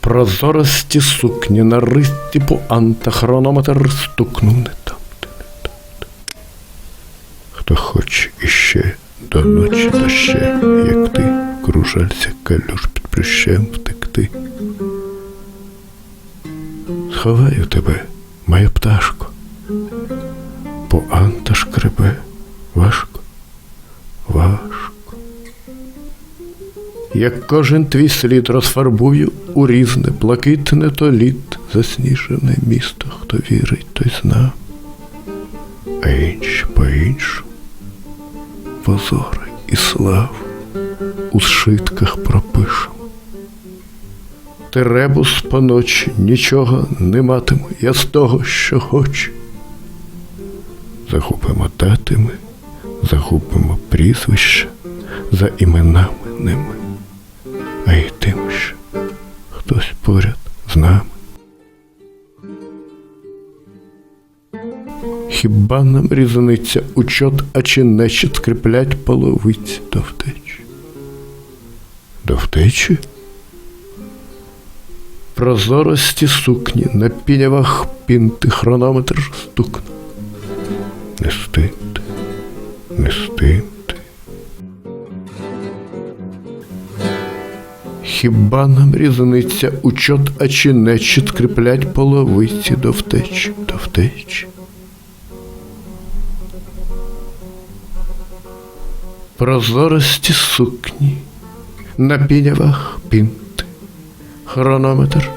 Прозорості сукні на ристі пуанта хронометр стукнув не там. Хто хоче іще до ночі та ще, як ти, кружальця калюш під плющем втекти. Сховаю тебе, моя пташко, важко. Як кожен твій слід розфарбую у різне, блакитне то літ, засніжене місто, хто вірить, той зна. А інші по-іншому, позори і славу у зшитках пропишем. Теребус по ночі нічого не матиму, я з того, що хочу. Загубимо дати ми, загубимо прізвища за іменами ними, а й тим, що хтось поряд з нами. Хіба нам різниця учот, а чи нечет скріплять половиці до втечі? До втечі? Прозорості сукні на пінявах пінти хронометр стукне. Не стинти, не стинти. Хіба нам різниця учот, а чи нечет скріплять половиці до втечі, до втечі? Прозорості сукні на пінявах пінти. Хронометр